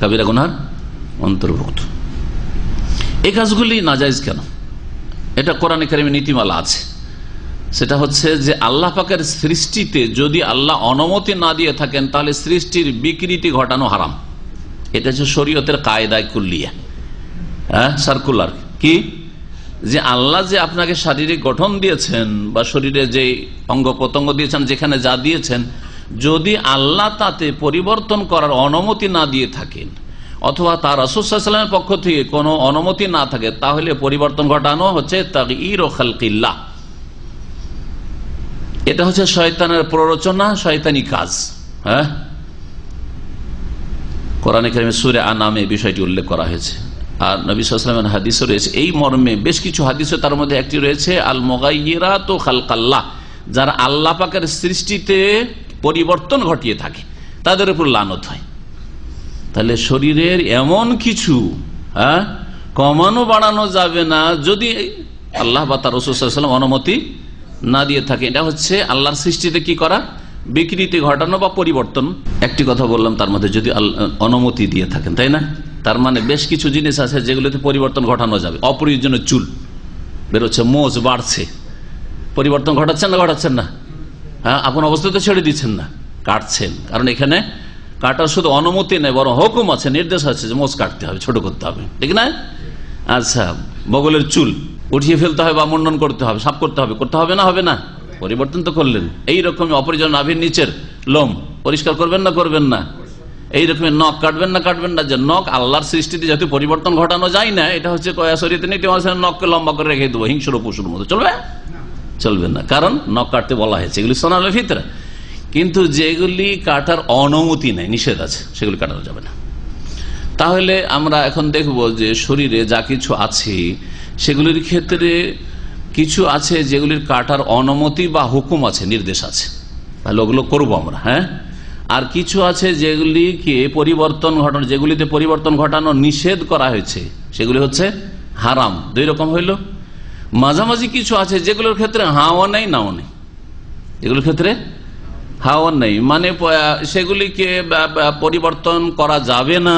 কাবিরা গুনার অন্তর্ভুক্ত। এই কাজগুলি নাজাইজ কেন? এটা কোরআন কারিমে নীতিমালা আছে। সেটা হচ্ছে যে আল্লাহ পাকের সৃষ্টিতে যদি আল্লাহ অনুমতি না দিয়ে থাকেন, তাহলে সৃষ্টির বিকৃতি ঘটানো হারাম। এটা হচ্ছে শরীয়তের কায়দায় কুল্লিয়া। হ্যাঁ সার্কুলার কি? যে আল্লাহ যে আপনাকে শারীরিক গঠন দিয়েছেন বা শরীরে যে অঙ্গ প্রত্যঙ্গ দিয়েছেন, যেখানে যা দিয়েছেন যদি আল্লাহ তাতে পরিবর্তন করার অনুমতি না দিয়ে থাকেন, অথবা তার রসুসাল্লামের পক্ষ থেকে কোনো অনুমতি না থাকে, তাহলে পরিবর্তন ঘটানো হচ্ছে খালকিল্লা এটা হচ্ছে শয়তানের প্ররোচনা, শয়তানি কাজ হ্যাঁ? কোরআন কারিমে সুরে আনামে বিষয়টি উল্লেখ করা হয়েছে। আর নবী সালামের হাদিসও রয়েছে। এই মর্মে বেশ কিছু হাদিসও তার মধ্যে একটি রয়েছে আল মোগাইরা তো খালকাল্লাহ, যারা আল্লাহ পাকের সৃষ্টিতে পরিবর্তন ঘটিয়ে থাকে, তাদের উপর লানত হয়। তাহলে শরীরের এমন কিছু হ্যাঁ কমানো বাড়ানো যাবে না যদি আল্লাহ বা তার রসুলাম অনুমতি না দিয়ে থাকে। এটা হচ্ছে আল্লাহর সৃষ্টিতে কি করা? বিকৃতি ঘটানো বা পরিবর্তন। একটি কথা বললাম, তার মধ্যে যদি অনুমতি দিয়ে থাকেন, তাই না? তার মানে বেশ কিছু জিনিস আছে যেগুলোতে পরিবর্তন ঘটানো যাবে। অপ্রয়োজনীয় চুল, বেরোচ্ছে, মোজ বাড়ছে। পরিবর্তন ঘটাচ্ছেন না ঘটাচ্ছেন না? হ্যাঁ আপন অবস্থাতে ছেড়ে দিচ্ছেন না, কাটছেন। কারণ এখানে কাটার শুধু অনুমতি নেই, বরং হুকুম আছে, নির্দেশ আছে যে মোজ কাটতে হবে, ছোট করতে হবে। ঠিক না? আচ্ছা বগলের চুল উঠিয়ে ফেলতে হবে বা মুন্ডন করতে হবে, সাফ করতে হবে করতে হবে না হবে না? পরিবর্তন তো করলেন। এইরকম অপরিজন নাভির নিচের লোম, পরিষ্কার করবেন না করবেন না? এইরকমের নখ কাটবেন না কাটবেন না, যে নখ আল্লাহর সৃষ্টিতে যাতে পরিবর্তন ঘটানো যায় না, এটা হচ্ছে কয়াশরীতে নীতি নখকে লম্বা করে রেখে দেবো, হিংস্র পশুর মতো। চলবে? চলবে না। কারণ নখ কাটতে বলা হয়েছে। এগুলি সোনালের ভিতরে কিন্তু যেগুলি কাটার অনুমতি নেই, নিষেধ আছে, সেগুলি কাটানো যাবে না। তাহলে আমরা এখন দেখব যে শরীরে যা কিছু আছে, সেগুলির ক্ষেত্রে কিছু আছে যেগুলির কাটার অনুমতি বা হুকুম আছে, নির্দেশ আছে। তাহলে ওগুলো করব আমরা হ্যাঁ? আর কিছু আছে যেগুলিকে পরিবর্তন ঘটানো, যেগুলিতে পরিবর্তন ঘটানো নিষেধ করা হয়েছে, সেগুলি হচ্ছে হারাম। দুই রকম হইল। মাঝামাঝি কিছু আছে যেগুলোর ক্ষেত্রে হাওয়া নেই, নাও নেই। এগুলোর ক্ষেত্রে হাওয়া নেই। মানে সেগুলিকে পরিবর্তন করা যাবে না,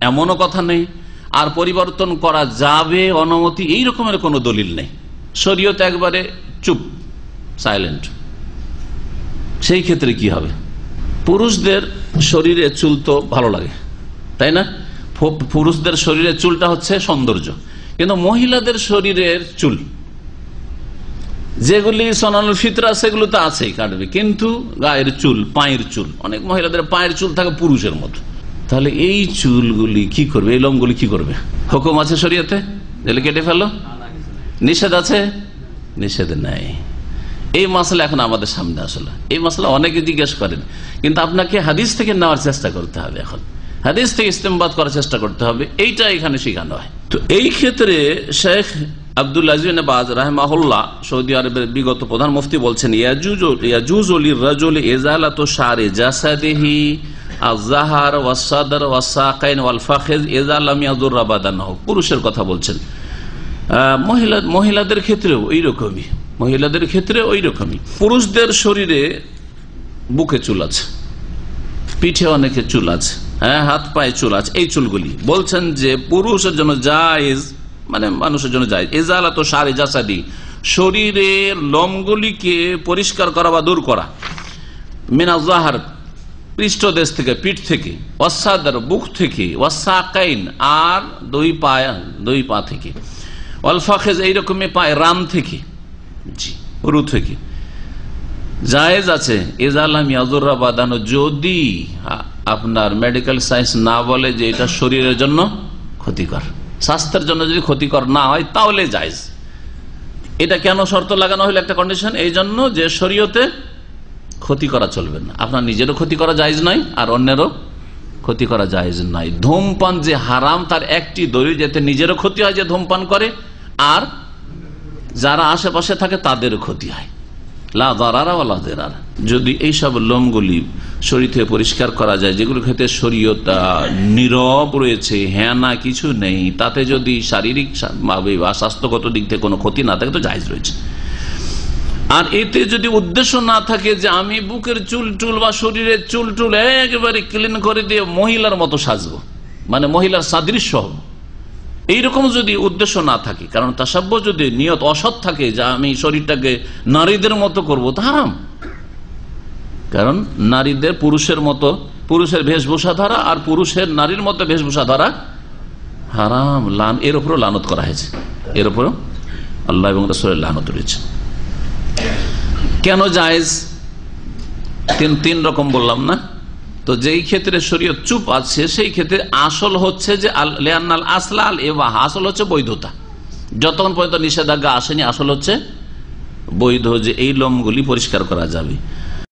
এমনও কথা নেই। আর পরিবর্তন করা যাবে, অনুমতি, এই রকমের কোনো দলিল নেই। শরীয়ত একবারে চুপ সাইলেন্ট সেই ক্ষেত্রে কি হবে? পুরুষদের শরীরে চুল তো ভালো লাগে, তাই না? পুরুষদের শরীরে চুলটা হচ্ছে সৌন্দর্য। কিন্তু মহিলাদের শরীরের চুল, যেগুলি সোনাল ফিতরা সেগুলো তো আছেই, কাটবে। কিন্তু গায়ের চুল, পায়ের চুল, অনেক মহিলাদের পায়ের চুল থাকে পুরুষের মতো। তাহলে এই চুলগুলি কি করবে, এই লোমগুলি কি করবে? হুকুম আছে শরীয়তে? তাহলে কেটে ফেলো। নিষেধ আছে? নিষেধ নাই। এই মশলা এখন আমাদের সামনে আসলে। এই মশলা অনেকে জিজ্ঞেস করেন, কিন্তু আপনাকে হাদিস থেকে নেওয়ার চেষ্টা করতে হবে এখন। হাদিস থেকে ইস্তেমবাদ করার চেষ্টা করতে হবে, এইটা এখানে শেখানো হয়। তো এই ক্ষেত্রে শেখ আব্দুল আজিবাজ রাহমাহুল্লাহ সৌদি আরবের বিগত প্রধান মুফতি বলছেন পুরুষের কথা বলছেন। মহিলা মহিলাদের ক্ষেত্রেও ওই রকমই মহিলাদের ক্ষেত্রে ওই রকমই পুরুষদের শরীরে বুকে চুল আছে, পিঠে অনেকে চুল আছে। হ্যাঁ হাত পায়ে চুল আছে, এই চুলগুলি। বলছেন যে পুরুষের জন্য জায়েজ মানে মানুষের জন্য যায় এজালা তো সারে জাসাদি, শরীরের লোমগুলিকে পরিষ্কার করা বা দূর করা। মিনাজাহার পৃষ্ঠদেশ থেকে, পিঠ থেকে, ওয়াসাদার বুক থেকে, ওয়াসাকাইন, আর দুই পায়া, দুই পা থেকে। অলফাখেজ এইরকমই পায় রাম থেকে, জি, রু থেকে। জায়েজ আছে, এজালাম ইয়াজুরা বাদানো যদি আপনার মেডিকেল সায়েন্স না বলে যে এটা শরীরের জন্য ক্ষতিকর। স্বাস্থ্যের জন্য যদি ক্ষতিকর না হয়, তাহলে জায়েজ। এটা কেন শর্ত লাগানো হলো একটা কন্ডিশন এই জন্য যে শরীয়তে ক্ষতি করা চলবে না। আপনার নিজেরও ক্ষতি করা জায়েজ নয়, আর অন্যেরও ক্ষতি করা জায়েজ নাই ধূমপান যে হারাম, তার একটি দলিল যাতে নিজেরও ক্ষতি হয়, যে ধূমপান করে, আর যারা আশেপাশে থাকে, তাদেরও ক্ষতি হয়। যদি এইসব লোমগুলি শরীর থেকে পরিষ্কার করা যায় যেগুলো ক্ষেত্রে শরীয়তা নীরব রয়েছে হ্যাঁ না কিছু নেই, তাতে যদি শারীরিক ভাবে বা স্বাস্থ্যগত দিক থেকে কোনো ক্ষতি না থাকে, তো জায়জ রয়েছে। আর এতে যদি উদ্দেশ্য না থাকে যে আমি বুকের চুল টুল বা শরীরের চুল টুল একেবারে ক্লিন করে দিয়ে মহিলার মতো সাজবো মানে মহিলার সাদৃশ্য হব এইরকম যদি উদ্দেশ্য না থাকে, কারণ তাসাব্য যদি নিয়ত অসৎ থাকে, যা আমি শরীরটাকে নারীদের মতো করব, তা হারাম। কারণ নারীদের পুরুষের মতো, পুরুষের বেশভূষা ধরা আর পুরুষের নারীর মতো বেশভূষা ধরা হারাম। লান, এর উপরও লানত করা হয়েছে। এর উপরও আল্লাহ এবং রসুলের লানত রয়েছে। কেন জায়েজ? তিন তিন রকম বললাম না? তো যেই ক্ষেত্রে শরীয়ত চুপ আছে, সেই ক্ষেত্রে আসল হচ্ছে যে লেয়ান্নাল আসলাল এবার আসল হচ্ছে বৈধতা। যতক্ষণ পর্যন্ত নিষেধাজ্ঞা আসেনি, আসল হচ্ছে বৈধ যে এই লোমগুলি পরিষ্কার করা যাবে।